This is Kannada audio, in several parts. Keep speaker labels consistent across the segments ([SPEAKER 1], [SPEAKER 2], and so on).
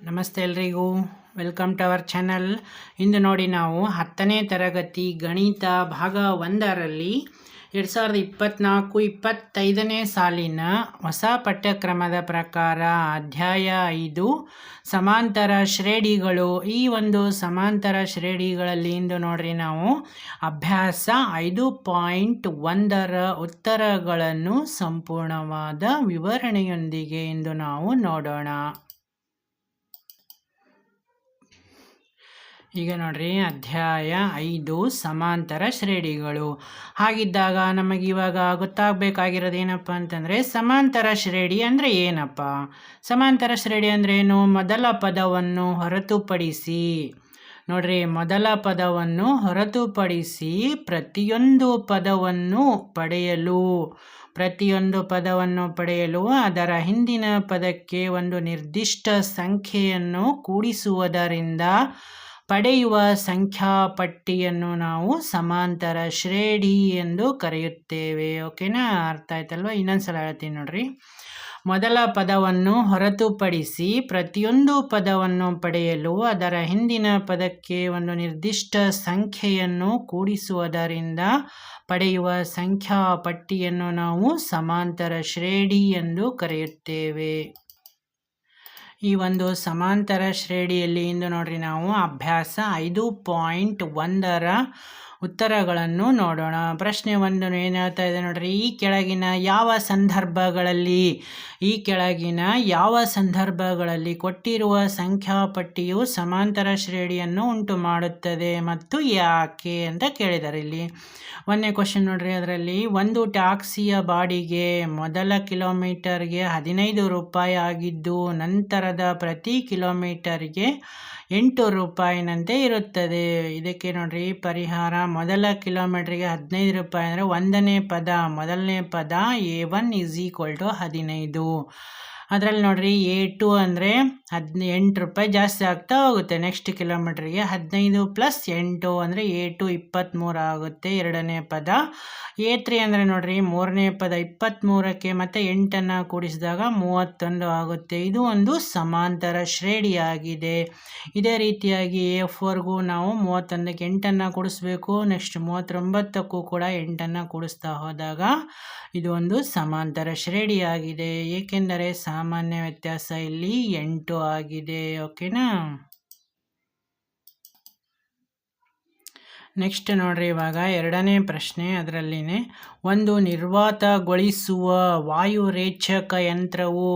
[SPEAKER 1] ನಮಸ್ತೆ ಎಲ್ರಿಗೂ. ವೆಲ್ಕಮ್ ಟು ಅವರ್ ಚಾನಲ್ ಇಂದು ನೋಡಿ ನಾವು ಹತ್ತನೇ ತರಗತಿ ಗಣಿತ ಭಾಗ ಒಂದರಲ್ಲಿ ಎರಡು ಸಾವಿರದ ಇಪ್ಪತ್ತ್ನಾಲ್ಕು ಇಪ್ಪತ್ತೈದನೇ ಸಾಲಿನ ಹೊಸ ಪಠ್ಯಕ್ರಮದ ಪ್ರಕಾರ ಅಧ್ಯಾಯ ಐದು, ಸಮಾಂತರ ಶ್ರೇಣಿಗಳು. ಈ ಒಂದು ಸಮಾಂತರ ಶ್ರೇಣಿಗಳಲ್ಲಿ ಇಂದು ನೋಡ್ರಿ ನಾವು ಅಭ್ಯಾಸ ಐದು ಪಾಯಿಂಟ್ ಒಂದರ ಉತ್ತರಗಳನ್ನು ಸಂಪೂರ್ಣವಾದ ವಿವರಣೆಯೊಂದಿಗೆ ಇಂದು ನಾವು ನೋಡೋಣ. ಈಗ ನೋಡ್ರಿ, ಅಧ್ಯಾಯ ಐದು ಸಮಾಂತರ ಶ್ರೇಣಿಗಳು. ಹಾಗಿದ್ದಾಗ ನಮಗೆ ಇವಾಗ ಗೊತ್ತಾಗಬೇಕಾಗಿರೋದು ಏನಪ್ಪ ಅಂತಂದರೆ, ಸಮಾಂತರ ಶ್ರೇಣಿ ಅಂದರೆ ಏನಪ್ಪ? ಸಮಾಂತರ ಶ್ರೇಣಿ ಅಂದರೆ ಏನು? ಮೊದಲ ಪದವನ್ನು ಹೊರತುಪಡಿಸಿ. ನೋಡ್ರಿ, ಮೊದಲ ಪದವನ್ನು ಹೊರತುಪಡಿಸಿ ಪ್ರತಿಯೊಂದು ಪದವನ್ನು ಪಡೆಯಲು. ಪ್ರತಿಯೊಂದು ಪದವನ್ನು ಪಡೆಯಲು ಅದರ ಹಿಂದಿನ ಪದಕ್ಕೆ ಒಂದು ನಿರ್ದಿಷ್ಟ ಸಂಖ್ಯೆಯನ್ನು ಕೂಡಿಸುವುದರಿಂದ ಪಡೆಯುವ ಸಂಖ್ಯಾಪಟ್ಟಿಯನ್ನು ನಾವು ಸಮಾಂತರ ಶ್ರೇಣಿ ಎಂದು ಕರೆಯುತ್ತೇವೆ. ಓಕೆನಾ ಅರ್ಥ ಆಯ್ತಲ್ವ? ಇನ್ನೊಂದ್ಸಲ ಹೇಳ್ತೀನಿ ನೋಡ್ರಿ. ಮೊದಲ ಪದವನ್ನು ಹೊರತುಪಡಿಸಿ ಪ್ರತಿಯೊಂದು ಪದವನ್ನು ಪಡೆಯಲು ಅದರ ಹಿಂದಿನ ಪದಕ್ಕೆ ಒಂದು ನಿರ್ದಿಷ್ಟ ಸಂಖ್ಯೆಯನ್ನು ಕೂಡಿಸುವುದರಿಂದ ಪಡೆಯುವ ಸಂಖ್ಯಾ ಪಟ್ಟಿಯನ್ನು ನಾವು ಸಮಾಂತರ ಶ್ರೇಣಿ ಎಂದು ಕರೆಯುತ್ತೇವೆ. ಈ ಒಂದು ಸಮಾಂತರ ಶ್ರೇಣಿಯಲ್ಲಿ ಇಂದು ನೋಡ್ರಿ ನಾವು ಅಭ್ಯಾಸ ಐದು ಪಾಯಿಂಟ್ ಒಂದರ ಉತ್ತರಗಳನ್ನು ನೋಡೋಣ. ಪ್ರಶ್ನೆ ಒಂದು ಏನು ಹೇಳ್ತಾ ಇದೆ ನೋಡ್ರಿ, ಈ ಕೆಳಗಿನ ಯಾವ ಸಂದರ್ಭಗಳಲ್ಲಿ, ಈ ಕೆಳಗಿನ ಯಾವ ಸಂದರ್ಭಗಳಲ್ಲಿ ಕೊಟ್ಟಿರುವ ಸಂಖ್ಯಾಪಟ್ಟಿಯು ಸಮಾಂತರ ಶ್ರೇಣಿಯನ್ನು ಉಂಟು ಮಾಡುತ್ತದೆ ಮತ್ತು ಯಾಕೆ ಅಂತ ಕೇಳಿದ್ದಾರೆ ಇಲ್ಲಿ ಒಂದನೇ ಕ್ವಶನ್ ನೋಡ್ರಿ, ಅದರಲ್ಲಿ ಒಂದು ಟ್ಯಾಕ್ಸಿಯ ಬಾಡಿಗೆ ಮೊದಲ ಕಿಲೋಮೀಟರ್ಗೆ ಹದಿನೈದು ರೂಪಾಯಿ ಆಗಿದ್ದು, ನಂತರದ ಪ್ರತಿ ಕಿಲೋಮೀಟರ್ಗೆ ಎಂಟು ರೂಪಾಯಿನಂತೆ ಇರುತ್ತದೆ. ಇದಕ್ಕೆ ನೋಡ್ರಿ, ಪರಿಹಾರ ಮೊದಲ ಕಿಲೋಮೀಟ್ರಿಗೆ ಹದಿನೈದು ರೂಪಾಯಿ ಅಂದರೆ ಒಂದನೇ ಪದ, ಮೊದಲನೇ ಪದ a one is equal to ಹದಿನೈದು. ಅದರಲ್ಲಿ ನೋಡಿರಿ ಎ ಟು ಅಂದರೆ ಹದಿನ, ಎಂಟು ರೂಪಾಯಿ ಜಾಸ್ತಿ ಆಗ್ತಾ ಹೋಗುತ್ತೆ ನೆಕ್ಸ್ಟ್ ಕಿಲೋಮೀಟ್ರಿಗೆ ಹದಿನೈದು ಪ್ಲಸ್ ಎಂಟು ಅಂದರೆ ಎ ಟು ಇಪ್ಪತ್ತ್ಮೂರು ಆಗುತ್ತೆ ಎರಡನೇ ಪದ. ಎ ತ್ರೀ ಅಂದರೆ ನೋಡಿರಿ ಮೂರನೇ ಪದ ಇಪ್ಪತ್ತ್ಮೂರಕ್ಕೆ ಮತ್ತು ಎಂಟನ್ನು ಕೂಡಿಸಿದಾಗ ಮೂವತ್ತೊಂದು ಆಗುತ್ತೆ. ಇದು ಒಂದು ಸಮಾಂತರ ಶ್ರೇಣಿಯಾಗಿದೆ. ಇದೇ ರೀತಿಯಾಗಿ ಎ ಫೋರ್ಗೂ ನಾವು ಮೂವತ್ತೊಂದಕ್ಕೆ ಎಂಟನ್ನು ಕೂಡಿಸ್ಬೇಕು. ನೆಕ್ಸ್ಟ್ ಮೂವತ್ತೊಂಬತ್ತಕ್ಕೂ ಕೂಡ ಎಂಟನ್ನು ಕೂಡಿಸ್ತಾ ಹೋದಾಗ ಇದು ಒಂದು ಸಮಾಂತರ ಶ್ರೇಣಿಯಾಗಿದೆ. ಏಕೆಂದರೆ ಸಾಮಾನ್ಯ ವ್ಯತ್ಯಾಸ ಇಲ್ಲಿ ಎಂಟು ಆಗಿದೆ, ಓಕೆನಾ? ನೆಕ್ಸ್ಟ್ ನೋಡ್ರಿ ಇವಾಗ ಎರಡನೇ ಪ್ರಶ್ನೆ ಅದರಲ್ಲಿನೇ. ಒಂದು ನಿರ್ವಾತಗೊಳಿಸುವ ವಾಯುರೇಚಕ ಯಂತ್ರವು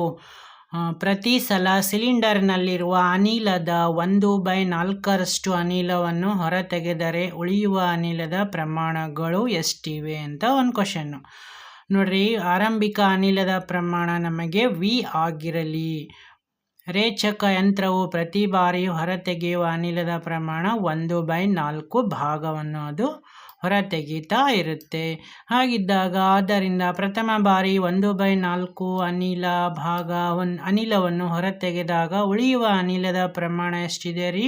[SPEAKER 1] ಪ್ರತಿ ಸಲ ಸಿಲಿಂಡರ್ನಲ್ಲಿರುವ ಅನಿಲದ ಒಂದು ಬೈ ನಾಲ್ಕರಷ್ಟು ಅನಿಲವನ್ನು ಹೊರತೆಗೆದರೆ ಉಳಿಯುವ ಅನಿಲದ ಪ್ರಮಾಣಗಳು ಎಷ್ಟಿವೆ ಅಂತ ಒಂದು ಕ್ವಶನ್ನು ನೋಡ್ರಿ, ಆರಂಭಿಕ ಅನಿಲದ ಪ್ರಮಾಣ ನಮಗೆ ವಿ ಆಗಿರಲಿ. ರೇಚಕ ಯಂತ್ರವು ಪ್ರತಿ ಬಾರಿ ಹೊರತೆಗೆಯುವ ಅನಿಲದ ಪ್ರಮಾಣ ಒಂದು ಬೈ ನಾಲ್ಕು ಭಾಗವನ್ನು ಅದು ಹೊರತೆಗೀತಾ ಇರುತ್ತೆ. ಹಾಗಿದ್ದಾಗ ಆದ್ದರಿಂದ ಪ್ರಥಮ ಬಾರಿ ಒಂದು ಬೈ ನಾಲ್ಕು ಅನಿಲ ಭಾಗ ಒನ್ ಅನಿಲವನ್ನು ಹೊರತೆಗೆದಾಗ ಉಳಿಯುವ ಅನಿಲದ ಪ್ರಮಾಣ ಎಷ್ಟಿದೆ ರೀ?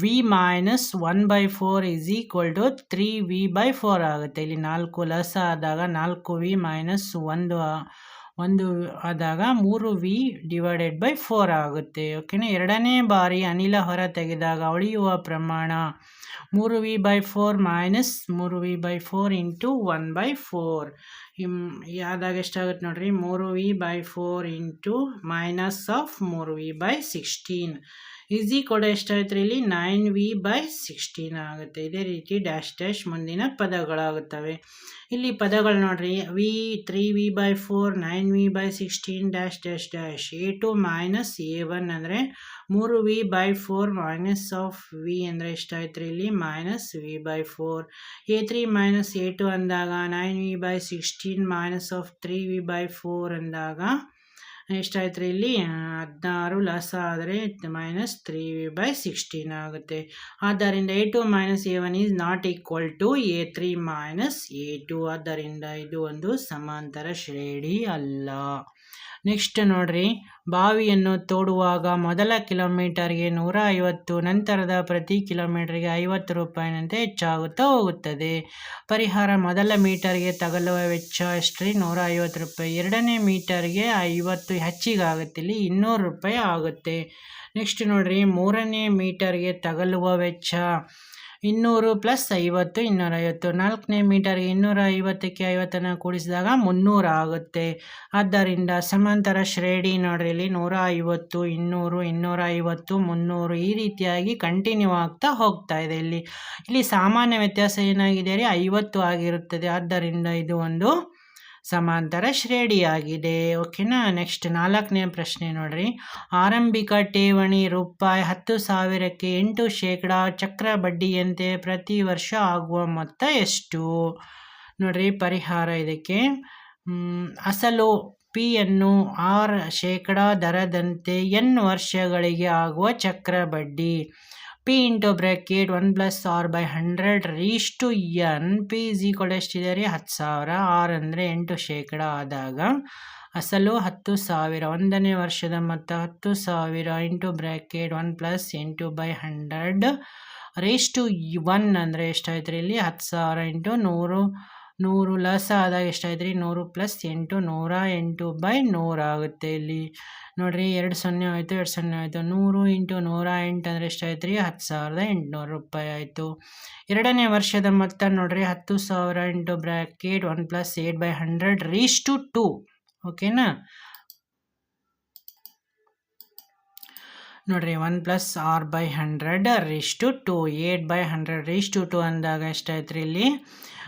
[SPEAKER 1] V minus one by four is equal to three v by four ಆಗುತ್ತೆ. ಇಲ್ಲಿ ನಾಲ್ಕು ಲಸ ಆದಾಗ ನಾಲ್ಕು ವಿ ಮೈನಸ್ ಒಂದು ಒಂದು ಆದಾಗ ಮೂರು ವಿ ಡಿವೈಡೆಡ್ ಬೈ ಫೋರ್ ಆಗುತ್ತೆ. ಓಕೆನಾ ಎರಡನೇ ಬಾರಿ ಅನಿಲ ಹೊರ ತೆಗೆದಾಗ ಉಳಿಯುವ ಪ್ರಮಾಣ ಮೂರು ವಿ ಬೈ ಫೋರ್ ಮೈನಸ್ ಮೂರು v by four into one by four ಯಾವ್ದಾಗ ಎಷ್ಟಾಗುತ್ತೆ ನೋಡಿರಿ? ಮೂರು v by four into minus of ಮೂರು ವಿ ಬೈ ಸಿಕ್ಸ್ಟೀನ್ ಈಸಿ ಕೂಡ ಎಷ್ಟಾಯ್ತು ಇಲ್ಲಿ? ನೈನ್ ವಿ ಬೈ ಸಿಕ್ಸ್ಟೀನ್ ಆಗುತ್ತೆ. ಇದೇ ರೀತಿ ಡ್ಯಾಶ್ ಡ್ಯಾಶ್ ಮುಂದಿನ ಪದಗಳಾಗುತ್ತವೆ. ಇಲ್ಲಿ ಪದಗಳು ನೋಡ್ರಿ. V three v by four nine v by sixteen dash dash dash a two minus a one ಅಂದರೆ ಮೂರು v by four minus of v ಅಂದರೆ ಎಷ್ಟಾಯ್ತು ರೀ ಇಲ್ಲಿ? Minus v by four a three minus a two ಅಂದಾಗ nine v by sixteen minus of three v by four ಅಂದಾಗ ಎಷ್ಟಾಯ್ತು ರೀ ಇಲ್ಲಿ? ಹದಿನಾರು ಲಸ ಆದರೆ ಮೈನಸ್ ತ್ರೀ ಬೈ ಸಿಕ್ಸ್ಟೀನ್ ಆಗುತ್ತೆ. ಆದ್ದರಿಂದ a two minus a one is not equal to a three minus a two ಆದ್ದರಿಂದ ಇದು ಒಂದು ಸಮಾಂತರ ಶ್ರೇಣಿ ಅಲ್ಲ. ನೆಕ್ಸ್ಟ್ ನೋಡ್ರಿ. ಬಾವಿಯನ್ನು ತೋಡುವಾಗ ಮೊದಲ ಕಿಲೋಮೀಟರ್ಗೆ ನೂರ ಐವತ್ತು ನಂತರದ ಪ್ರತಿ ಕಿಲೋಮೀಟರ್ಗೆ ಐವತ್ತು ರೂಪಾಯಿನಂತೆ ಹೆಚ್ಚಾಗುತ್ತಾ ಹೋಗುತ್ತದೆ. ಪರಿಹಾರ ಮೊದಲ ಮೀಟರ್ಗೆ ತಗಲುವ ವೆಚ್ಚ ಎಷ್ಟ್ರಿ ನೂರ ಐವತ್ತು ರೂಪಾಯಿ. ಎರಡನೇ ಮೀಟರ್ಗೆ ಐವತ್ತು ಹೆಚ್ಚಿಗಾಗುತ್ತೆ ಇಲ್ಲಿ ಇನ್ನೂರು ರೂಪಾಯಿ ಆಗುತ್ತೆ. ನೆಕ್ಸ್ಟ್ ನೋಡ್ರಿ, ಮೂರನೇ ಮೀಟರ್ಗೆ ತಗಲುವ ವೆಚ್ಚ ಇನ್ನೂರು ಪ್ಲಸ್ ಐವತ್ತು, ಇನ್ನೂರೈವತ್ತು. ನಾಲ್ಕನೇ ಮೀಟರ್ಗೆ ಇನ್ನೂರ ಐವತ್ತಕ್ಕೆ ಐವತ್ತನ್ನು ಕೂಡಿಸಿದಾಗ ಮುನ್ನೂರ ಆಗುತ್ತೆ. ಆದ್ದರಿಂದ ಸಮಾಂತರ ಶ್ರೇಣಿ ನೋಡ್ರಿ ಇಲ್ಲಿ ನೂರ ಐವತ್ತು ಇನ್ನೂರು ಇನ್ನೂರ ಐವತ್ತು ಮುನ್ನೂರು ಈ ರೀತಿಯಾಗಿ ಕಂಟಿನ್ಯೂ ಆಗ್ತಾ ಹೋಗ್ತಾ ಇದೆ ಇಲ್ಲಿ. ಇಲ್ಲಿ ಸಾಮಾನ್ಯ ವ್ಯತ್ಯಾಸ ಏನಾಗಿದೆ ರೀ ಐವತ್ತು ಆಗಿರುತ್ತದೆ. ಆದ್ದರಿಂದ ಇದು ಒಂದು ಸಮಾಂತರ ಶ್ರೇಣಿಯಾಗಿದೆ. ಓಕೆನಾ? ನೆಕ್ಸ್ಟ್ ನಾಲ್ಕನೇ ಪ್ರಶ್ನೆ ನೋಡ್ರಿ. ಆರಂಭಿಕ ಠೇವಣಿ ರೂಪಾಯಿ ಹತ್ತು ಸಾವಿರಕ್ಕೆ ಎಂಟು ಶೇಕಡ ಚಕ್ರ ಬಡ್ಡಿಯಂತೆ ಪ್ರತಿ ವರ್ಷ ಆಗುವ ಮೊತ್ತ ಎಷ್ಟು? ನೋಡ್ರಿ, ಪರಿಹಾರ ಇದಕ್ಕೆ. ಅಸಲು ಪಿಯನ್ನು ಆರ್ ಶೇಕಡ ದರದಂತೆ ಎನ್ ವರ್ಷಗಳಿಗೆ ಆಗುವ ಚಕ್ರ ಬಡ್ಡಿ? P into bracket one plus R by hundred raise to N P is equal ಎಷ್ಟಿದೆ ರೀ ಹತ್ತು ಸಾವಿರ. ಆರ್ ಅಂದರೆ ಎಂಟು ಶೇಕಡ ಆದಾಗ ಅಸಲು ಹತ್ತು ಸಾವಿರ. ಒಂದನೇ ವರ್ಷದ ಮೊತ್ತ ಹತ್ತು ಸಾವಿರ ಇಂಟು ಬ್ರ್ಯಾಕೆಟ್ ಒನ್ ಪ್ಲಸ್ ಎಂಟು by hundred raise to one ಅಂದರೆ ಎಷ್ಟಾಯ್ತು ರೀ ಇಲ್ಲಿ? ಹತ್ತು ಸಾವಿರ ಇಂಟು ನೂರು. ನೂರು ಲಸ ಆದಾಗ ಎಷ್ಟಾಯ್ತು ನೂರು ಪ್ಲಸ್ ಎಂಟು, ನೂರ ಎಂಟು ಬೈ ನೂರು ಆಗುತ್ತೆ ಇಲ್ಲಿ. ನೋಡಿರಿ, ಎರಡು ಸೊನ್ನೆ ಆಯಿತು, ಎರಡು ಸೊನ್ನೆ ಆಯಿತು. ನೂರು ಇಂಟು ನೂರ ಎಂಟು ಅಂದರೆ ಎಷ್ಟಾಯ್ತು ರೀ ಹತ್ತು ಸಾವಿರದ ಎಂಟುನೂರು ರೂಪಾಯಿ ಆಯಿತು. ಎರಡನೇ ವರ್ಷದ ಮೊತ್ತ ನೋಡಿರಿ, ಹತ್ತು ಸಾವಿರ into bracket one plus eight by hundred raise to two ಓಕೆನಾ ನೋಡಿರಿ one plus R by hundred raise to two eight by hundred raise to two ಅಂದಾಗ ಎಷ್ಟಾಯ್ತು ರೀ ಇಲ್ಲಿ?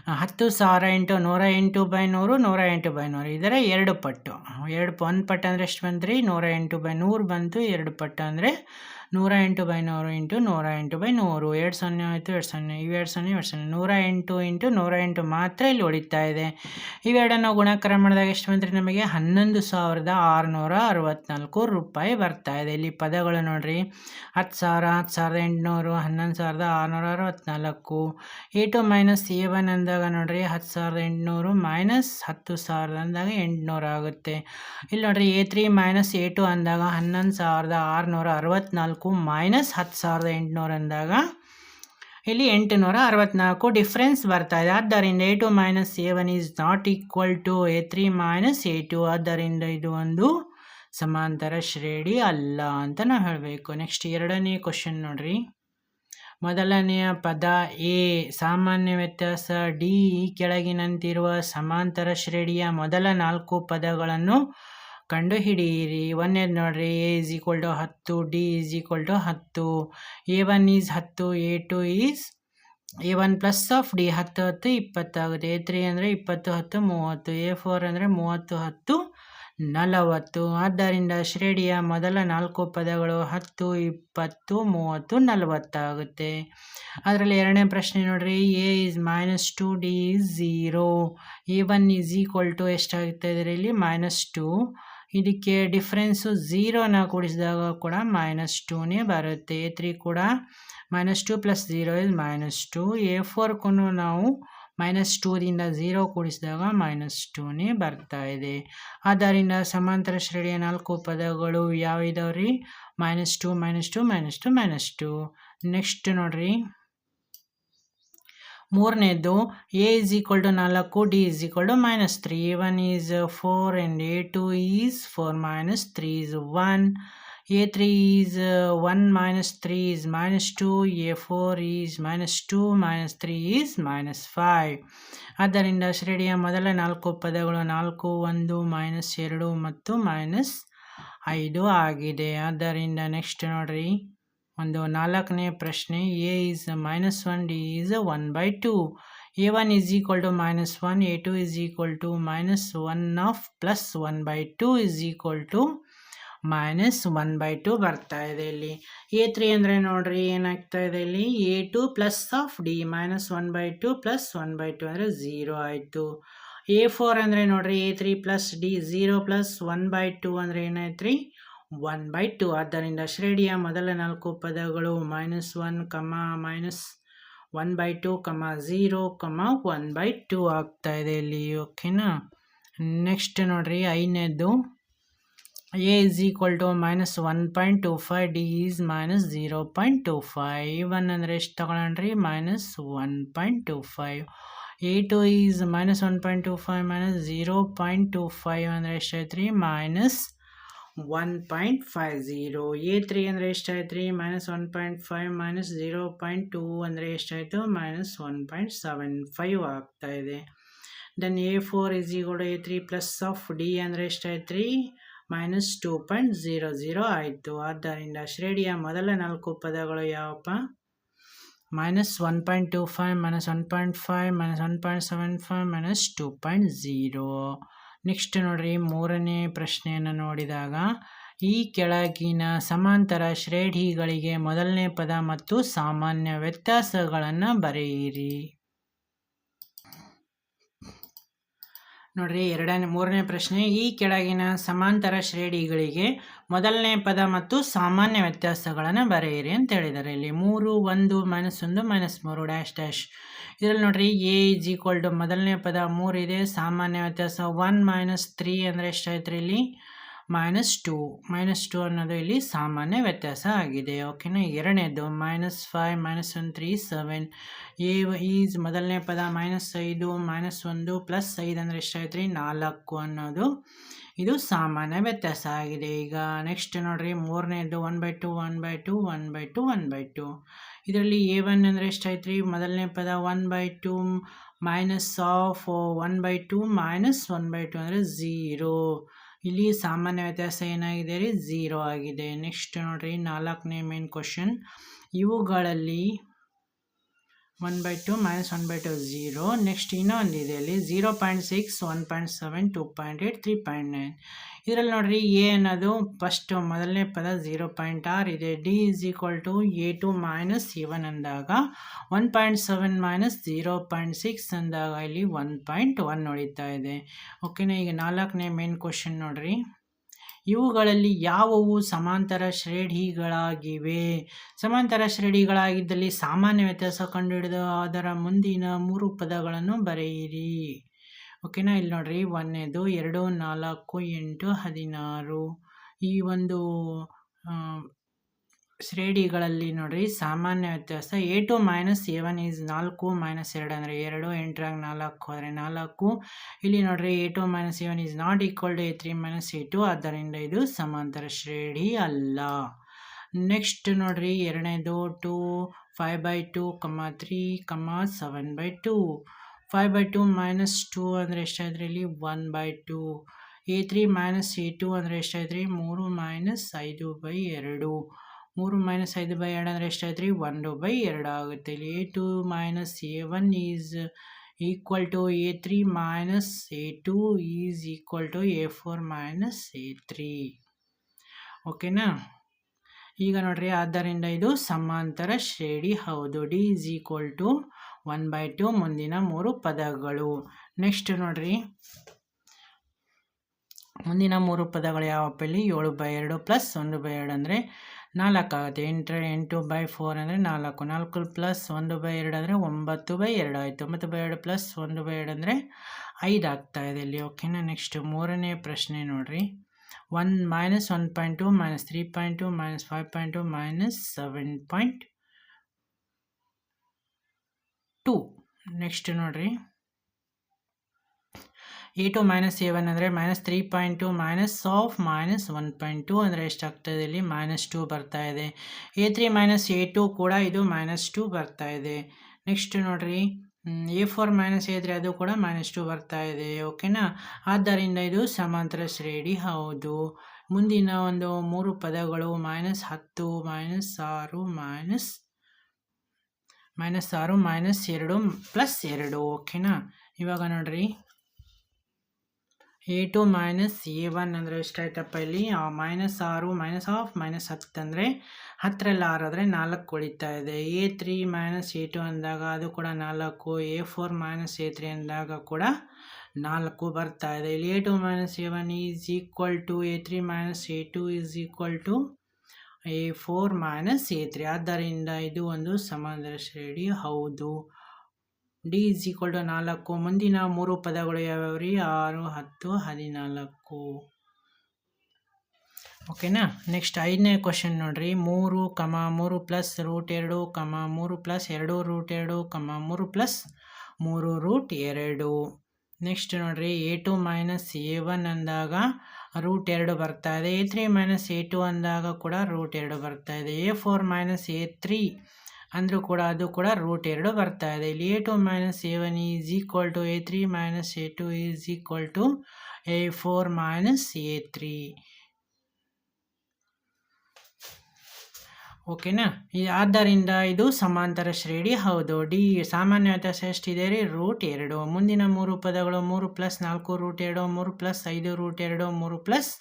[SPEAKER 1] ಹತ್ತು, ಸಾವಿರ ಇಂಟು ನೂರ ಎಂಟು ಬೈ ನೂರು, ನೂರ ಎಂಟು ಬೈ ನೂರು. ಇದರ ಎರಡು ಪಟ್ಟು. ಎರಡು, ಒಂದು ಪಟ್ಟು ಅಂದರೆ ಎಷ್ಟು ಬಂದ್ರಿ? ನೂರ ಎಂಟು ಬೈ ನೂರು ಬಂತು, ಎರಡು ಪಟ್ಟು ಅಂದರೆ ನೂರ ಎಂಟು ಬೈ ನೂರು ಇಂಟು ನೂರ ಎಂಟು ಬೈ ನೂರು. ಎರಡು ಸೊನ್ನೆ ಆಯಿತು, ಎರಡು ಸೊನ್ನೆ ಇವೆರಡು ಸೊನ್ನೆ ಎರಡು ಸೊನ್ನೆ. ನೂರ ಎಂಟು ಇಂಟು ನೂರ ಎಂಟು ಮಾತ್ರ ಇಲ್ಲಿ ಉಳಿತಾ ಇದೆ. ಇವೆರಡನ್ನು ಗುಣಾಕಾರ ಮಾಡಿದಾಗ ಎಷ್ಟು ಬಂದರೆ ನಮಗೆ ಹನ್ನೊಂದು ಸಾವಿರದ ಆರುನೂರ ಅರವತ್ತ್ನಾಲ್ಕು ರೂಪಾಯಿ ಬರ್ತಾ ಇದೆ. ಇಲ್ಲಿ ಪದಗಳು ನೋಡಿರಿ. ಹತ್ತು ಸಾವಿರ, ಹತ್ತು ಸಾವಿರದ ಎಂಟುನೂರು, ಹನ್ನೊಂದು ಸಾವಿರದ ಆರುನೂರ ಅರವತ್ತ್ನಾಲ್ಕು A two minus A one ಅಂದಾಗ ನೋಡಿರಿ, ಹತ್ತು ಸಾವಿರದ ಎಂಟುನೂರು ಮೈನಸ್ ಹತ್ತು ಸಾವಿರದ ಅಂದಾಗ ಎಂಟುನೂರು ಆಗುತ್ತೆ. ಇಲ್ಲಿ ನೋಡಿರಿ, A three minus A two ಅಂದಾಗ ಹನ್ನೊಂದು ಸಾವಿರದ ಆರುನೂರ ಅರವತ್ತ್ನಾಲ್ಕು ಮೈನಸ್ ಹತ್ತು ಸಾವಿರದ ಎಂಟುನೂರ ಅಂದಾಗ ಇಲ್ಲಿ ಎಂಟುನೂರ ಅರವತ್ನಾಲ್ಕು ಡಿಫ್ರೆನ್ಸ್ ಬರ್ತಾ ಇದೆ. ಆದ್ದರಿಂದ A two minus A one is not equal to A three minus A two ಆದ್ದರಿಂದ ಇದು ಒಂದು ಸಮಾಂತರ ಶ್ರೇಣಿ ಅಲ್ಲ ಅಂತ ನಾವು ಹೇಳಬೇಕು. ನೆಕ್ಸ್ಟ್ ಎರಡನೇ ಕ್ವಶನ್ ನೋಡ್ರಿ. ಮೊದಲನೆಯ ಪದ ಎ ಸಾಮಾನ್ಯ ವ್ಯತ್ಯಾಸ ಡಿ ಕೆಳಗಿನಂತಿರುವ ಸಮಾಂತರ ಶ್ರೇಣಿಯ ಮೊದಲ ನಾಲ್ಕು ಪದಗಳನ್ನು ಕಂಡುಹಿಡಿಯಿರಿ. ಒಂದೇದು ನೋಡ್ರಿ. ಎ ಇಸ್ ಈಕ್ವಲ್ ಟು ಹತ್ತು ಡಿ ಈಸ್ ಈಕ್ವಲ್ ಟು ಹತ್ತು. ಎ ಒನ್ ಈಸ್ ಹತ್ತು A two is A one plus of D ಹತ್ತು ಹತ್ತು ಇಪ್ಪತ್ತಾಗುತ್ತೆ ಎ ತ್ರೀ ಅಂದರೆ ಇಪ್ಪತ್ತು, ಹತ್ತು, ಮೂವತ್ತು. ಎ ಫೋರ್ ಅಂದರೆ ಮೂವತ್ತು, ಹತ್ತು, ನಲವತ್ತು. ಆದ್ದರಿಂದ ಶ್ರೇಣಿಯ ಮೊದಲ ನಾಲ್ಕು ಪದಗಳು ಹತ್ತು, ಇಪ್ಪತ್ತು, ಮೂವತ್ತು ನಲವತ್ತಾಗುತ್ತೆ ಅದರಲ್ಲಿ ಎರಡನೇ ಪ್ರಶ್ನೆ ನೋಡಿರಿ. A is minus two D is zero A one is equal to ಎಷ್ಟಾಗುತ್ತೆ ಇದರಲ್ಲಿ? ಮೈನಸ್ ಟು ಇದಕ್ಕೆ ಡಿಫ್ರೆನ್ಸು ಝೀರೋನ ಕೂಡಿಸಿದಾಗ ಕೂಡ ಮೈನಸ್ ಟೂನೇ ಬರುತ್ತೆ. ಎ ತ್ರೀ ಕೂಡ minus two plus zero is minus two A ಫೋರ್ಗೂ ನಾವು ಮೈನಸ್ ಟೂದಿಂದ ಝೀರೋ ಕೂಡಿಸಿದಾಗ ಮೈನಸ್ ಟೂನೇ ಬರ್ತಾ ಇದೆ. ಆದ್ದರಿಂದ ಸಮಾಂತರ ಶ್ರೇಣಿಯ ನಾಲ್ಕು ಪದಗಳು ಯಾವಿದಾವ್ರಿ ಇದಾವೆ ರೀ minus two minus two minus two minus two next ನೋಡ್ರಿ. ಮೂರನೇದು ಎ ಇಸ್ ಈಕ್ವಲ್ ಟು ನಾಲ್ಕು D is equal to minus three A one is four and A two is four minus three is one A three is one minus three is minus two A four is minus two minus three is minus five ಆದ್ದರಿಂದ ಶ್ರೇಣಿಯ ಮೊದಲ ನಾಲ್ಕು ಪದಗಳು ನಾಲ್ಕು, ಒಂದು ಮೈನಸ್ ಎರಡು ಮತ್ತು ಮೈನಸ್ ಐದು ಆಗಿದೆ. ಆದ್ದರಿಂದ ನೆಕ್ಸ್ಟ್ ನೋಡ್ರಿ. ಒಂದು ನಾಲ್ಕನೇ ಪ್ರಶ್ನೆ A is minus one D is one by two A one is equal to minus one A two is equal to minus one of plus one by two is equal to minus one by two ಬರ್ತಾ ಇದೆ ಇಲ್ಲಿ. ಎ ತ್ರೀ ಅಂದರೆ ನೋಡ್ರಿ ಏನಾಗ್ತಾ ಇದೆ ಇಲ್ಲಿ? A two plus of D minus one by two plus one by two ಅಂದರೆ ಝೀರೋ ಆಯಿತು. ಎ ಫೋರ್ ಅಂದರೆ ನೋಡ್ರಿ A three plus D zero plus one by two ಅಂದರೆ ಏನಾಯ್ತು ರೀ ಒನ್ ಬೈ ಟು. ಆದ್ದರಿಂದ ಶ್ರೇಣಿಯ ಮೊದಲ ನಾಲ್ಕು ಪದಗಳು minus one comma minus one by two comma zero comma one by two ಆಗ್ತಾ ಇದೆ ಇಲ್ಲಿ, ಓಕೆನಾ? ನೆಕ್ಸ್ಟ್ ನೋಡಿರಿ, ಐದನೇದು. A is equal to minus one point two five, D is minus zero point two five. One ಅಂದರೆ ಎಷ್ಟು ತಗೊಳ್ಳೋಣ್ರಿ minus one point two five. A two is minus one point two five minus zero point two five ಅಂದರೆ ಎಷ್ಟಾಯ್ತು ರೀ minus one point five zero A three ಅಂದರೆ ಎಷ್ಟಾಯ್ತು ರೀ minus one point five minus zero point two ಅಂದರೆ ಎಷ್ಟಾಯಿತು? Minus one point seven five ಆಗ್ತಾ ಇದೆ then A four is ಈಗೋಡು A three plus of D ಅಂದರೆ ಎಷ್ಟಾಯ್ತು ರೀ minus two point zero zero ಆಯಿತು. ಆದ್ದರಿಂದ ಶ್ರೇಣಿಯ ಮೊದಲ ನಾಲ್ಕು ಪದಗಳು ಯಾವಪ್ಪ? Minus one point two five minus one point five minus one point seven five minus two point zero next ನೋಡ್ರಿ ಮೂರನೇ ಪ್ರಶ್ನೆಯನ್ನು ನೋಡಿದಾಗ, ಈ ಕೆಳಗಿನ ಸಮಾಂತರ ಶ್ರೇಣಿಗಳಿಗೆ ಮೊದಲನೇ ಪದ ಮತ್ತು ಸಾಮಾನ್ಯ ವ್ಯತ್ಯಾಸಗಳನ್ನು ಬರೆಯಿರಿ. ನೋಡ್ರಿ, ಎರಡನೇ, ಮೂರನೇ ಪ್ರಶ್ನೆ, ಈ ಕೆಳಗಿನ ಸಮಾಂತರ ಶ್ರೇಣಿಗಳಿಗೆ ಮೊದಲನೇ ಪದ ಮತ್ತು ಸಾಮಾನ್ಯ ವ್ಯತ್ಯಾಸಗಳನ್ನು ಬರೆಯಿರಿ ಅಂತ ಹೇಳಿದ್ದಾರೆ. ಇಲ್ಲಿ ಮೂರು, ಒಂದು ಮೈನಸ್ ಒಂದು ಮೈನಸ್ ಮೂರು ಡ್ಯಾಶ್ ಡ್ಯಾಶ್. ಇದರಲ್ಲಿ ನೋಡ್ರಿ, ಎ ಇಸ್ ಈಕ್ವಲ್ ಟು ಮೊದಲನೇ ಪದ ಮೂರು ಇದೆ, ಸಾಮಾನ್ಯ ವ್ಯತ್ಯಾಸ ಒನ್ ಮೈನಸ್ ತ್ರೀ ಅಂದರೆ ಎಷ್ಟಾಯ್ತು ಇಲ್ಲಿ? ಮೈನಸ್ ಟು ಮೈನಸ್ ಟು ಅನ್ನೋದು ಇಲ್ಲಿ ಸಾಮಾನ್ಯ ವ್ಯತ್ಯಾಸ ಆಗಿದೆ. ಓಕೆನಾ ಎರಡನೇದು, minus five, minus one, three, seven. A is ಮೊದಲನೇ ಪದ ಮೈನಸ್ ಐದು, ಮೈನಸ್ ಒಂದು, ಪ್ಲಸ್ ಐದು ಅಂದರೆ ಎಷ್ಟಾಯ್ತು ರೀ ನಾಲ್ಕು ಅನ್ನೋದು ಇದು ಸಾಮಾನ್ಯ ವ್ಯತ್ಯಾಸ ಆಗಿದೆ. ಈಗ ನೆಕ್ಸ್ಟ್ ನೋಡ್ರಿ, ಮೂರನೇದು one by two one by two one by two one by two ಇದರಲ್ಲಿ ಎ ಒನ್ ಅಂದರೆ ಎಷ್ಟಾಯ್ತು ರೀ ಮೊದಲನೇ ಪದ one by two minus of one by two minus one by two ಅಂದರೆ ಝೀರೋ ಇಲ್ಲಿ ಸಾಮಾನ್ಯ ವ್ಯತ್ಯಾಸ ಏನಾಗಿದೆ ರೀ? ಝೀರೋ ಆಗಿದೆ. ನೆಕ್ಸ್ಟ್ ನೋಡಿರಿ, ನಾಲ್ಕನೇ ಮೇನ್ ಕ್ವಶನ್ ಇವುಗಳಲ್ಲಿ one by two minus one by two zero next ಇನ್ನೊಂದಿದೆ ಅಲ್ಲಿ zero point six one point seven two point eight three point nine ಇದರಲ್ಲಿ ನೋಡ್ರಿ ಎ ಅನ್ನೋದು ಫಸ್ಟ್ ಮೊದಲನೇ ಪದ ಝೀರೋ ಪಾಯಿಂಟ್ ಆರ್ ಇದೆ. D is equal to A two minus seven ಅಂದಾಗ one point seven minus zero point six ಅಂದಾಗ ಇಲ್ಲಿ ಒನ್ ಪಾಯಿಂಟ್ ಒನ್ ಹೊಡಿತಾ ಇದೆ. ಓಕೆನಾ ಈಗ ನಾಲ್ಕನೇ ಮೇನ್ ಕ್ವಶನ್ ನೋಡ್ರಿ. ಇವುಗಳಲ್ಲಿ ಯಾವುವು ಸಮಾಂತರ ಶ್ರೇಣಿಗಳಾಗಿವೆ? ಸಮಾಂತರ ಶ್ರೇಣಿಗಳಾಗಿದ್ದಲ್ಲಿ ಸಾಮಾನ್ಯ ವ್ಯತ್ಯಾಸ ಕಂಡುಹಿಡಿದು ಅದರ ಮುಂದಿನ ಮೂರು ಪದಗಳನ್ನು ಬರೆಯಿರಿ. ಓಕೆನಾ? ಇಲ್ಲಿ ನೋಡ್ರಿ ಒಂದನೇದು ಎರಡು, ನಾಲ್ಕು, ಎಂಟು, ಹದಿನಾರು. ಈ ಒಂದು ಶ್ರೇಣಿಗಳಲ್ಲಿ ನೋಡ್ರಿ, ಸಾಮಾನ್ಯ ವ್ಯತ್ಯಾಸ A two minus A one is ನಾಲ್ಕು ಮೈನಸ್ ಎರಡು ಅಂದರೆ ಎರಡು ಎಂಟರಾಗ ನಾಲ್ಕು ಆದರೆ ನಾಲ್ಕು. ಇಲ್ಲಿ ನೋಡ್ರಿ A two minus A one is not equal to A three minus A two ಆದ್ದರಿಂದ ಇದು ಸಮಾಂತರ ಶ್ರೇಣಿ ಅಲ್ಲ. ನೆಕ್ಸ್ಟ್ ನೋಡ್ರಿ, ಎರಡನೇದು, two, five by two, comma three, comma seven by two. Five by two minus two ಅಂದರೆ ಎಷ್ಟಾಯ್ತು ಇಲ್ಲಿ? One by two A three minus A two ಅಂದರೆ ಎಷ್ಟಾಯ್ತು ರೀ ಮೂರು ಮೈನಸ್ ಐದು ಬೈ ಎರಡು. ಮೂರು ಮೈನಸ್ ಐದು ಬೈ ಎರಡು ಅಂದರೆ ಎಷ್ಟಾಯ್ತು ರೀ ಒಂದು ಬೈ ಎರಡು ಆಗುತ್ತೆ ಇಲ್ಲಿ. A two minus A one is equal to A three minus A two is equal to A four minus A three ಓಕೆನಾ ಈಗ ನೋಡ್ರಿ, ಆದ್ದರಿಂದ ಇದು ಸಮಾಂತರ ಶ್ರೇಣಿ. ಹೌದು. D is equal to one by two ಮುಂದಿನ ಮೂರು ಪದಗಳು. ನೆಕ್ಸ್ಟ್ ನೋಡ್ರಿ. ಮುಂದಿನ ಮೂರು ಪದಗಳು ಯಾವಪ್ಪ ಇಲ್ಲಿ ಏಳು ಬೈ ಎರಡು ಪ್ಲಸ್ ಒಂದು ಬೈ ಎರಡು ಅಂದರೆ ನಾಲ್ಕು ಆಗುತ್ತೆ. ಎಂಟು ಎಂಟು ಬೈ ಫೋರ್ ಅಂದರೆ ನಾಲ್ಕು. ನಾಲ್ಕು ಪ್ಲಸ್ ಒಂದು ಬೈ ಎರಡು ಅಂದರೆ ಒಂಬತ್ತು ಬೈ ಎರಡು ಆಯಿತು. ಒಂಬತ್ತು ಬೈ ಎರಡು ಪ್ಲಸ್ ಒಂದು ಬೈ ಎರಡು ಅಂದರೆ ಐದು ಆಗ್ತಾ ಇದೆ ಇಲ್ಲಿ. ಓಕೆನಾ ನೆಕ್ಸ್ಟ್ ಮೂರನೇ ಪ್ರಶ್ನೆ ನೋಡಿರಿ. One minus one point two minus three point two minus five point two minus seven point two next ನೋಡಿರಿ. A two minus A one ಅಂದರೆ minus three point two minus of minus one point two ಅಂದರೆ ಎಷ್ಟಾಗ್ತದೆ ಇಲ್ಲಿ? ಮೈನಸ್ ಟು ಬರ್ತಾ ಇದೆ. A three minus A two ಕೂಡ ಇದು ಮೈನಸ್ ಟು ಬರ್ತಾ ಇದೆ. ನೆಕ್ಸ್ಟ್ ನೋಡಿರಿ. A four minus A three ಅದು ಕೂಡ ಮೈನಸ್ ಟು ಬರ್ತಾ ಇದೆ ಓಕೆನಾ ಆದ್ದರಿಂದ ಇದು ಸಮಾಂತರ ಶ್ರೇಣಿ, ಹೌದು. ಮುಂದಿನ ಒಂದು ಮೂರು ಪದಗಳು ಮೈನಸ್ ಹತ್ತು ಮೈನಸ್ ಆರು ಮೈನಸ್ ಮೈನಸ್ ಆರು, ಮೈನಸ್ ಎರಡು, ಪ್ಲಸ್ ಎರಡು, ಓಕೆನಾ? ಇವಾಗ ನೋಡ್ರಿ. A two minus A one ಅಂದರೆ ಎಷ್ಟಾಯ್ತಪ್ಪ ಇಲ್ಲಿ? ಮೈನಸ್ ಆರು, ಮೈನಸ್ ಆಫ್, ಮೈನಸ್ ಹತ್ತಂದರೆ ಹತ್ತರಲ್ಲಿ ಆರು ಆದರೆ ನಾಲ್ಕು ಉಳಿತಾ ಇದೆ. A three minus A two ಅಂದಾಗ ಅದು ಕೂಡ ನಾಲ್ಕು, A four minus A three ಅಂದಾಗ ಕೂಡ ನಾಲ್ಕು ಬರ್ತಾ ಇದೆ. ಇಲ್ಲಿ A two minus A one is equal to A three minus A two is equal to A four minus A three ಆದ್ದರಿಂದ ಇದು ಒಂದು ಸಮಾಂತರ ಶ್ರೇಣಿ. ಹೌದು. ಡಿ ಇಸ್ ಈಕ್ವಲ್ ಟು ನಾಲ್ಕು. ಮುಂದಿನ ಮೂರು ಪದಗಳು ಯಾವ್ಯಾವ ರೀ? ಆರು, ಹತ್ತು, ಹದಿನಾಲ್ಕು. ಓಕೆನಾ ನೆಕ್ಸ್ಟ್ ಐದನೇ ಕ್ವಶನ್ ನೋಡ್ರಿ. ಮೂರು ಕಮ ಮೂರು ಪ್ಲಸ್ ರೂಟ್ ಎರಡು ಕಮ ಮೂರು ಪ್ಲಸ್ ಎರಡು ರೂಟ್ ಎರಡು ಕಮ ಮೂರು ಪ್ಲಸ್ ಮೂರು ರೂಟ್ ಎರಡು. ನೆಕ್ಸ್ಟ್ ನೋಡಿರಿ. A two minus A one ಅಂದಾಗ ರೂಟ್ ಎರಡು ಬರ್ತಾ ಇದೆ. A three minus A two ಅಂದಾಗ ಕೂಡ ರೂಟ್ ಎರಡು ಬರ್ತಾ ಇದೆ. A four minus A three ಅಂದರೂ ಕೂಡ ಅದು ಕೂಡ ರೂಟ್ ಎರಡು ಬರ್ತಾ ಇದೆ. ಇಲ್ಲಿ A two minus A one is equal to A three minus A two is equal to A four minus A three. ಓಕೆನಾ? ಆದ್ದರಿಂದ ಇದು ಸಮಾಂತರ ಶ್ರೇಣಿ, ಹೌದು. ಡಿ ಸಾಮಾನ್ಯ ಎಷ್ಟಿದೆ ರೀ ರೂಟ್ ಎರಡು. ಮುಂದಿನ ಮೂರು ಪದಗಳು ಮೂರು ಪ್ಲಸ್ ನಾಲ್ಕು ರೂಟ್ ಎರಡು, ಮೂರು ಪ್ಲಸ್ ಐದು ರೂಟ್ ಎರಡು, ಮೂರು ಪ್ಲಸ್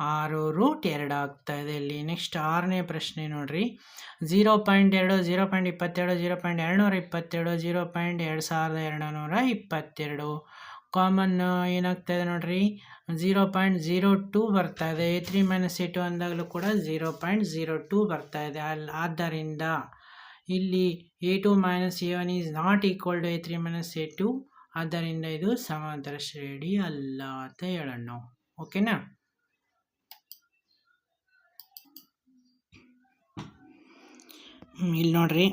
[SPEAKER 1] ಆರು ರೂಟ್ ಎರಡು ಆಗ್ತಾ ಇದೆ ಇಲ್ಲಿ. ನೆಕ್ಸ್ಟ್ ಆರನೇ ಪ್ರಶ್ನೆ ನೋಡಿರಿ. ಜೀರೋ ಪಾಯಿಂಟ್ ಎರಡು ಝೀರೋ ಪಾಯಿಂಟ್ ಇಪ್ಪತ್ತೆರಡು, ಜೀರೋ ಪಾಯಿಂಟ್ ಎರಡುನೂರ ಇಪ್ಪತ್ತೆರಡು, ಜೀರೋ ಪಾಯಿಂಟ್ ಎರಡು ಸಾವಿರದ ಎರಡು ನೂರ ಇಪ್ಪತ್ತೆರಡು. ಕಾಮನ್ ಏನಾಗ್ತಾಯಿದೆ ನೋಡ್ರಿ? ಝೀರೋ ಪಾಯಿಂಟ್ ಝೀರೋ ಟೂ ಬರ್ತಾ ಇದೆ. A three minus A two ಅಂದಾಗಲೂ ಕೂಡ ಝೀರೋ ಪಾಯಿಂಟ್ ಝೀರೋ ಟೂ ಬರ್ತಾ ಇದೆ. ಅಲ್ಲಿ ಆದ್ದರಿಂದ ಇಲ್ಲಿ A two minus A one is not equal to A three minus A two ಆದ್ದರಿಂದ ಇದು ಸಮಾಂತರ ಶ್ರೇಣಿ ಅಲ್ಲ ಅಂತ ಹೇಳೋಣ. ನಾವು ಓಕೆನಾ ಇಲ್ಲಿ ನೋಡ್ರಿ.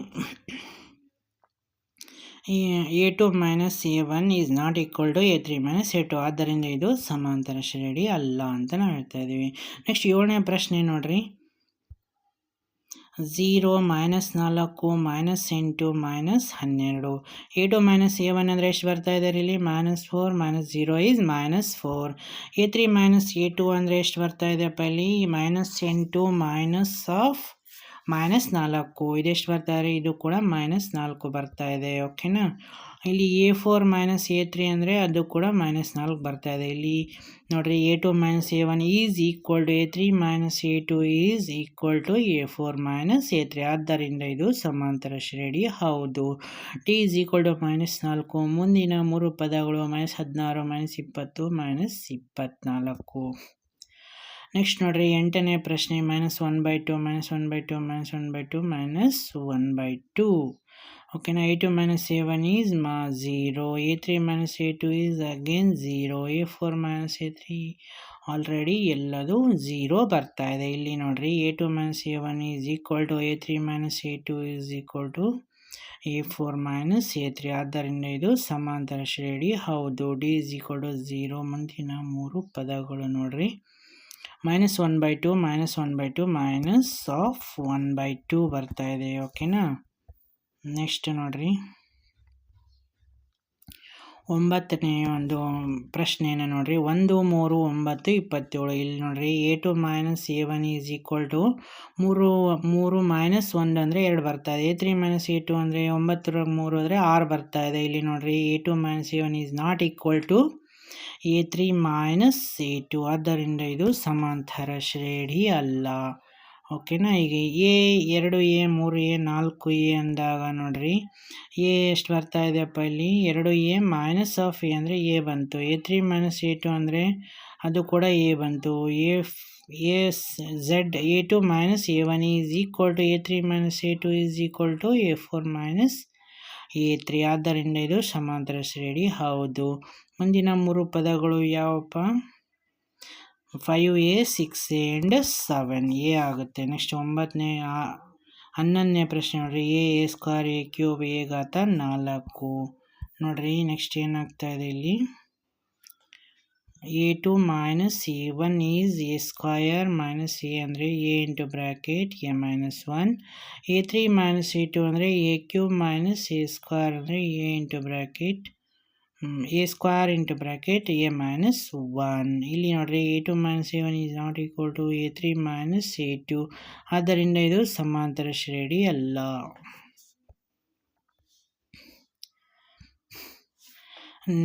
[SPEAKER 1] A two minus A one is not equal to A three minus A two ಆದ್ದರಿಂದ ಇದು ಸಮಾಂತರ ಶ್ರೇಣಿ ಅಲ್ಲ ಅಂತ ನಾವು ಹೇಳ್ತಾ ಇದ್ದೀವಿ. ನೆಕ್ಸ್ಟ್ ಏಳನೇ ಪ್ರಶ್ನೆ ನೋಡ್ರಿ. ಝೀರೋ ಮೈನಸ್ ನಾಲ್ಕು ಮೈನಸ್ ಎಂಟು ಮೈನಸ್ ಹನ್ನೆರಡು. A two minus A one ಅಂದರೆ ಎಷ್ಟು ಬರ್ತಾ ಇದೆ ಇಲ್ಲಿ? Minus four minus zero is minus four A three minus A two ಅಂದರೆ ಎಷ್ಟು ಬರ್ತಾ ಇದೆಯಪ್ಪ ಇಲ್ಲಿ? ಮೈನಸ್ ಎಂಟು ಮೈನಸ್ ಆಫ್ ಮೈನಸ್ ನಾಲ್ಕು. ಇದೆಷ್ಟು ಬರ್ತಾ ಇದೆ? ಇದು ಕೂಡ ಮೈನಸ್ ನಾಲ್ಕು ಬರ್ತಾ ಇದೆ, ಓಕೆನಾ? ಇಲ್ಲಿ A four minus A three ಅಂದರೆ ಅದು ಕೂಡ ಮೈನಸ್ ನಾಲ್ಕು ಬರ್ತಾ ಇದೆ. ಇಲ್ಲಿ ನೋಡಿರಿ, A two minus A one is equal to A three minus A two is equal to A four minus A three. ಆದ್ದರಿಂದ ಇದು ಸಮಾಂತರ ಶ್ರೇಣಿ. ಹೌದು. T is equal to minus ನಾಲ್ಕು. ಮುಂದಿನ ಮೂರು ಪದಗಳು ಮೈನಸ್ ಹದಿನಾರು ಮೈನಸ್ ಇಪ್ಪತ್ತು ಮೈನಸ್ ಇಪ್ಪತ್ತ್ನಾಲ್ಕು ನೆಕ್ಸ್ಟ್ ನೋಡಿರಿ, ಎಂಟನೇ ಪ್ರಶ್ನೆ minus one by two minus one by two minus one by two minus one by two ಓಕೆನಾ A two minus A one is ಮಾ zero A three minus A two is again zero A four minus A three already ಎಲ್ಲದು ಝೀರೋ ಬರ್ತಾ ಇದೆ. ಇಲ್ಲಿ ನೋಡ್ರಿ A two minus A one is equal to A three minus A two is equal to A four minus A three ಆದ್ದರಿಂದ ಇದು ಸಮಾಂತರ ಶ್ರೇಣಿ. ಹೌದು D is equal to zero ಮುಂದಿನ ಮೂರು ಪದಗಳು ನೋಡಿರಿ. Minus one by two minus one by two minus of one by two ಬರ್ತಾ ಇದೆ ಓಕೆನಾ ನೆಕ್ಸ್ಟ್ ನೋಡ್ರಿ. ಒಂಬತ್ತನೇ ಒಂದು ಪ್ರಶ್ನೆಯನ್ನು ನೋಡ್ರಿ. ಒಂದು, ಮೂರು, ಒಂಬತ್ತು, ಇಪ್ಪತ್ತೇಳು. ಇಲ್ಲಿ ನೋಡ್ರಿ A two minus A one is equal to ಮೂರು ಮೂರು ಮೈನಸ್ ಒಂದು ಅಂದರೆ ಎರಡು ಬರ್ತಾ ಇದೆ. A three minus A two ಅಂದರೆ ಒಂಬತ್ತರ ಮೂರು ಅಂದರೆ ಆರು ಬರ್ತಾ ಇದೆ. ಇಲ್ಲಿ ನೋಡ್ರಿ A two minus A one is not equal to A three minus A two ಆದ್ದರಿಂದ ಇದು ಸಮಾಂತರ ಶ್ರೇಣಿ ಅಲ್ಲ. ಓಕೆನಾ ಈಗ ಎ ಎರಡು ಎ ಮೂರು ಎ ನಾಲ್ಕು ಎ ಅಂದಾಗ ನೋಡ್ರಿ. ಎ ಎಷ್ಟು ಬರ್ತಾ ಇದೆಯಪ್ಪ ಇಲ್ಲಿ? ಎರಡು ಎ ಮೈನಸ್ ಆಫ್ ಎ ಅಂದರೆ ಎ ಬಂತು. A three minus a two ಅಂದರೆ ಅದು ಕೂಡ ಎ ಬಂತು. A a zed a two minus a one is equal to a three minus a two is equal to a four minus a three ಆದ್ದರಿಂದ ಇದು ಸಮಾಂತರ ಶ್ರೇಣಿ. ಹೌದು. ಮುಂದಿನ ಮೂರು ಪದಗಳು ಯಾವಪ್ಪ? Five a six a and seven a ಆಗುತ್ತೆ. ನೆಕ್ಸ್ಟ್ ಒಂಬತ್ತನೇ ಹನ್ನೊಂದನೇ ಪ್ರಶ್ನೆ ನೋಡಿರಿ. A a square a cube a ಗಾತ ನಾಲ್ಕು. ನೋಡಿರಿ ನೆಕ್ಸ್ಟ್ ಏನಾಗ್ತಾ ಇದೆ ಇಲ್ಲಿ? A two minus a one is a square minus a ಅಂದರೆ a into bracket a minus one a three minus a two ಅಂದರೆ a cube minus a square ಅಂದರೆ a into bracket a square into bracket a minus one ಇಲ್ಲಿ ನೋಡ್ರಿ a two minus a one is not equal to a three minus a two ಆದ್ದರಿಂದ ಇದು ಸಮಾಂತರ ಶ್ರೇಣಿ ಅಲ್ಲ.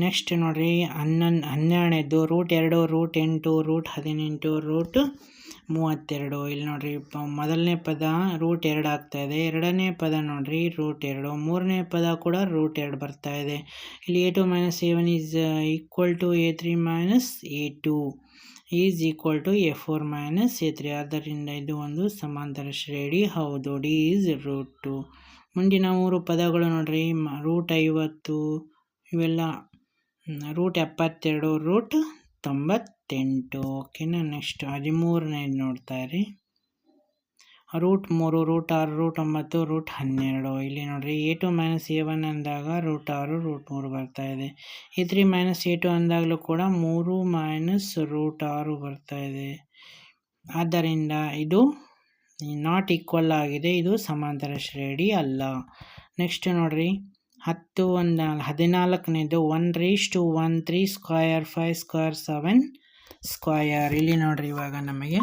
[SPEAKER 1] ನೆಕ್ಸ್ಟ್ ನೋಡಿರಿ ಹನ್ನೊಂದು ಹನ್ನೆರಡನೇದು ರೂಟ್ ಎರಡು ರೂಟ್ ಎಂಟು ರೂಟ್ ಹದಿನೆಂಟು ರೂಟ್ ಮೂವತ್ತೆರಡು. ಇಲ್ಲಿ ನೋಡಿರಿ ಮೊದಲನೇ ಪದ ರೂಟ್ ಎರಡು ಆಗ್ತಾ ಇದೆ. ಎರಡನೇ ಪದ ನೋಡಿರಿ ರೂಟ್ ಎರಡು. ಮೂರನೇ ಪದ ಕೂಡ ರೂಟ್ ಎರಡು ಬರ್ತಾ ಇದೆ. ಇಲ್ಲಿ a two minus a one is equal to a three minus a two is equal to a four minus a three ಆದ್ದರಿಂದ ಇದು ಒಂದು ಸಮಾಂತರ ಶ್ರೇಣಿ. ಹೌದು ಡಿ ಈಸ್ ರೂಟ್ ಟು ಮುಂದಿನ ಮೂರು ಪದಗಳು ನೋಡಿರಿ ರೂಟ್ ಐವತ್ತು ಇವೆಲ್ಲ ರೂಟ್ ಎಪ್ಪತ್ತೆರಡು ರೂಟ್ ತೊಂಬತ್ತು ಇಪ್ಪತ್ತೆಂಟು ಓಕೆನಾ ನೆಕ್ಸ್ಟ್ ಹದಿಮೂರನೇ ನೋಡ್ತಾ ಇರಿ. ರೂಟ್ ಮೂರು, ರೂಟ್ ಆರು, ರೂಟ್ ಒಂಬತ್ತು, ರೂಟ್ ಹನ್ನೆರಡು. ಇಲ್ಲಿ ನೋಡಿರಿ, a two minus a one ಅಂದಾಗ ರೂಟ್ ಆರು, ರೂಟ್ ಮೂರು ಬರ್ತಾ ಇದೆ. A three minus a two ಅಂದಾಗಲೂ ಕೂಡ ಮೂರು ಮೈನಸ್ ರೂಟ್ ಆರು ಬರ್ತಾ ಇದೆ. ಆದ್ದರಿಂದ ಇದು ನಾಟ್ ಈಕ್ವಲ್ ಆಗಿದೆ, ಇದು ಸಮಾಂತರ ಶ್ರೇಣಿ ಅಲ್ಲ. ನೆಕ್ಸ್ಟ್ ನೋಡಿರಿ, ಹತ್ತು ಒಂದು, ಹದಿನಾಲ್ಕನೇದು one raise to one three square five square seven square ಇಲ್ಲಿ ನೋಡ್ರಿ ಇವಾಗ ನಮಗೆ.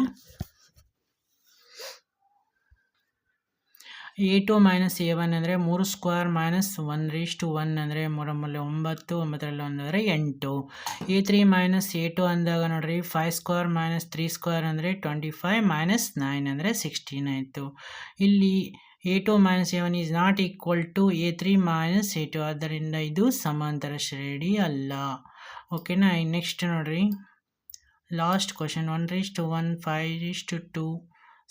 [SPEAKER 1] A two minus a one ಅಂದರೆ ಮೂರು square minus one raise to one ಅಂದರೆ ಮೂರಮ್ಮಲ್ಲಿ ಒಂಬತ್ತು, ಒಂಬತ್ತರಲ್ಲಿ ಒಂದು ಅಂದರೆ ಎಂಟು. A three minus a two ಅಂದಾಗ ನೋಡ್ರಿ five square minus three square ಅಂದರೆ ಟ್ವೆಂಟಿ ಫೈವ್ ಮೈನಸ್ ನೈನ್ ಅಂದರೆ ಸಿಕ್ಸ್ಟೀನ್ ಆಯಿತು. ಇಲ್ಲಿ a two minus a one is not equal to a three minus a two ಆದ್ದರಿಂದ ಇದು ಸಮಾಂತರ ಶ್ರೇಣಿ ಅಲ್ಲ. ಓಕೆನಾ ನೆಕ್ಸ್ಟ್ ನೋಡಿರಿ. Last question one raise to one five raise to two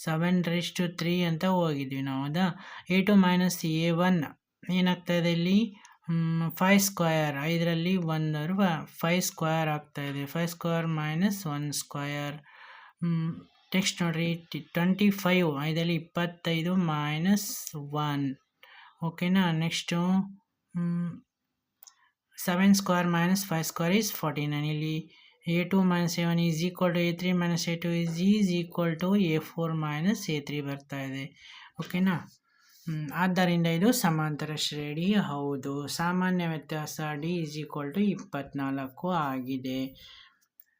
[SPEAKER 1] seven raise to three ಅಂತ ಹೋಗಿದ್ವಿ ನಾವು, ಹೌದಾ? A two minus a one ಏನಾಗ್ತಾಯಿದೆ ಇಲ್ಲಿ? ಫೈವ್ ಸ್ಕ್ವಯರ್ ಐದರಲ್ಲಿ ಒಂದು ಫೈವ್ ಸ್ಕ್ವಯರ್ ಆಗ್ತಾಯಿದೆ five square minus one square next ನೋಡಿರಿ ಟ್ವೆಂಟಿ ಫೈವ್ ಐದರಲ್ಲಿ ಇಪ್ಪತ್ತೈದು ಮೈನಸ್ ಒನ್ ಓಕೆನಾ next seven square minus five square is forty nine ಇಲ್ಲಿ a two minus a one is equal to a three minus a two is is equal to a four minus a three ಬರ್ತಾ ಇದೆ. ಓಕೆನಾ ಆದ್ದರಿಂದ ಇದು ಸಮಾಂತರ ಶ್ರೇಣಿ. ಹೌದು, ಸಾಮಾನ್ಯ ವ್ಯತ್ಯಾಸ ಡಿ ಇಸ್ ಈಕ್ವಲ್ ಟು ಇಪ್ಪತ್ನಾಲ್ಕು ಆಗಿದೆ.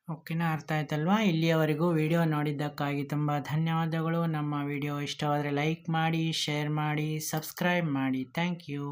[SPEAKER 1] ಓಕೆನಾ ಅರ್ಥ ಆಯ್ತಲ್ವಾ? ಇಲ್ಲಿಯವರೆಗೂ ವಿಡಿಯೋ ನೋಡಿದ್ದಕ್ಕಾಗಿ ತುಂಬ ಧನ್ಯವಾದಗಳು. ನಮ್ಮ ವಿಡಿಯೋ ಇಷ್ಟವಾದರೆ ಲೈಕ್ ಮಾಡಿ ಶೇರ್ ಮಾಡಿ ಸಬ್ಸ್ಕ್ರೈಬ್ ಮಾಡಿ. Thank you